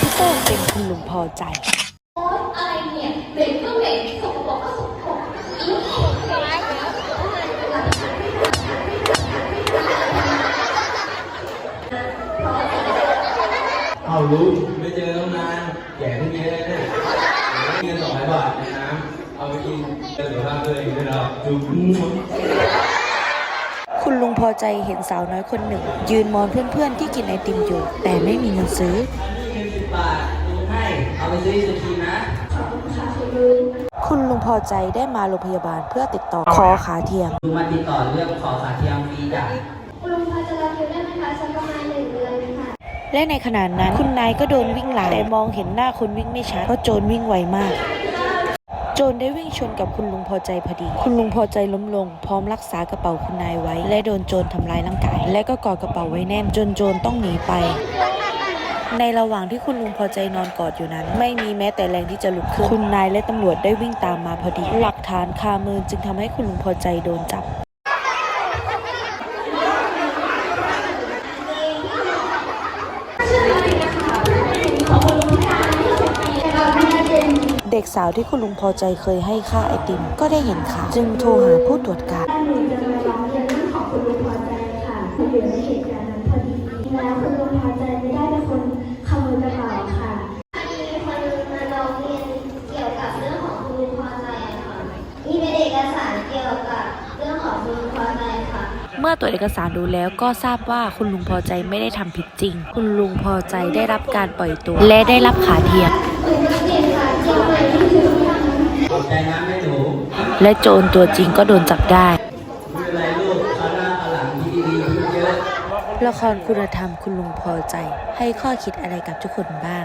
พี่โต้งเป็นคุณลุงพอใจโอ๊ยอะไรเนี่ยเหม็นก็เหม็นสกปรกก็สกปรกอีกเอารู้ไม่เจอตั้งนานแก่ที่นี้เลยเนี่ยเงินสองร้อยบาทในน้ำเอาไปกินเจอสุขภาพตัวเองด้วยเราจุ๊บคุณลุงพอใจเห็นสาวน้อยคนหนึ่ง ยืนมองเพื่อนๆที่กินไอติมอยู่ แต่ไม่มีเงินซื้อ เอาไปซื้อไอศครีมนะคุณลุงพอใจได้มาโรงพยาบาลเพื่อติดต่อขอขาเทียมลุงมาติดต่อเรื่องขอขาเทียมฟรีจ้ะคุณลุงพอจะรอคิวได้ไหมคะสักประมาณหนึ่งเดือนค่ะและในขณะนั้นคุณนายก็โดนวิ่งหลังแต่มองเห็นหน้าคนวิ่งไม่ชัดเพราะโจรวิ่งไวมากโจรได้วิ่งชนกับคุณลุงพอใจพอดี คุณลุงพอใจล้มลง พร้อมรักษากระเป๋าคุณนายไว้ และโดนโจรทำร้ายร่างกาย และก็กอดกระเป๋าไว้แน่นจนโจรต้องหนีไป ในระหว่างที่คุณลุงพอใจนอนกอดอยู่นั้น ไม่มีแม้แต่แรงที่จะลุกขึ้น คุณนายและตำรวจได้วิ่งตามมาพอดี หลักฐานคามือจึงทำให้คุณลุงพอใจโดนจับเด็กสาวที่คุณลุงพอใจเคยให้ค่าไอติม ก็ได้เห็นข่าวจึงโทรหาผู้ตรวจการ ลุงพอใจค่ะ เมื่อตรวจเอกสารดูแล้วก็ทราบว่าคุณลุงพอใจไม่ได้ทำผิดจริง คุณลุงพอใจได้รับการปล่อยตัว และได้รับขาเทียมขอบใจนะแม่หนูและโจรตัวจริงก็โดนจับได้ไม่เป็นไรลูกคราวหน้าคราวหลังดีดีๆพูดเยอะละครคุณธรรมคุณลุงพอใจให้ข้อคิดอะไรกับทุกคนบ้าง